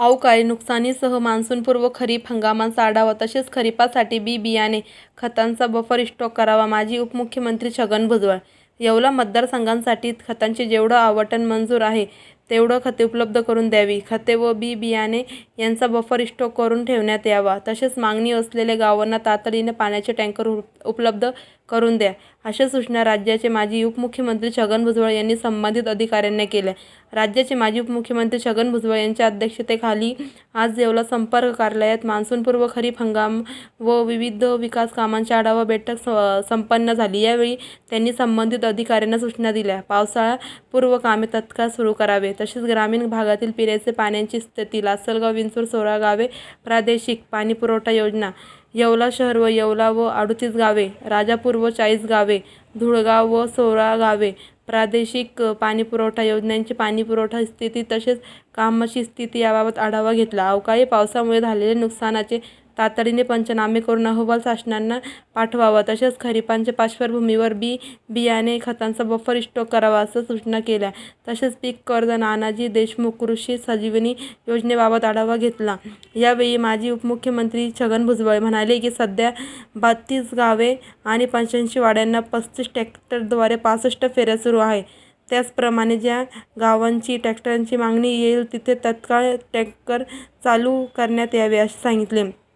अवकाळी नुकसानीसह मान्सूनपूर्व खरीप हंगामाचा आढावा तसेच खरीपासाठी बी बियाणे खतांचा बफर स्टॉक करावा माजी उपमुख्यमंत्री छगन भुजबळ. येवला मतदारसंघांसाठी खतांचे जेवढं आवटन मंजूर आहे तेवढं खते उपलब्ध करून द्यावी. खते व बी बियाणे यांचा बफर स्टॉक करून ठेवण्यात यावा. तसेच मागणी असलेल्या गावांना तातडीने पाण्याचे टँकर उप उपलब्ध करून द्या अशा सूचना राज्याचे माजी उपमुख्यमंत्री छगन भुजबळ यांनी संबंधित अधिकाऱ्यांना केल्या. राज्याचे माजी उपमुख्यमंत्री छगन भुजबळ यांच्या अध्यक्षतेखाली आज देवला संपर्क कार्यालयात मान्सूनपूर्व खरीप हंगाम व विविध विकास कामांची आढावा बैठक स संपन्न झाली. यावेळी त्यांनी संबंधित अधिकाऱ्यांना सूचना दिल्या. पावसाळापूर्व कामे तत्काळ सुरू करावे. तसेच ग्रामीण भागातील पिण्याचे पाण्याची स्थिती लासलगाव विंचूर सोळा गावे प्रादेशिक पाणीपुरवठा योजना येवला शहर व येवला व अडतीस गावे राजापूर व चाळीस गावे धुळगाव व सोळा गावे. प्रादेशिक पाणीपुरवठा योजनांची पाणीपुरवठा स्थिती तसेच कामाची स्थिती याबाबत आढावा घेतला. अवकाळी पावसामुळे झालेल्या नुकसानाचे तातडीने पंचनामे करून अहवाल शासनांना पाठवावा. तसेच खरीपांच्या पार्श्वभूमीवर बी बियाणे खतांचा बफर स्टॉक करावा असं सूचना केल्या. तसेच पीक कर्ज नानाजी देशमुख कृषी सजीवनी योजनेबाबत आढावा घेतला. यावेळी माजी उपमुख्यमंत्री छगन भुजबळ म्हणाले की सध्या बत्तीस गावे आणि पंच्याऐंशी वाड्यांना पस्तीस ट्रॅक्टरद्वारे पासष्ट फेऱ्या सुरू आहे त्याचप्रमाणे ज्या गावांची ट्रॅक्टरांची मागणी येईल तिथे तत्काळ टँकर चालू करण्यात यावे असे सांगितले.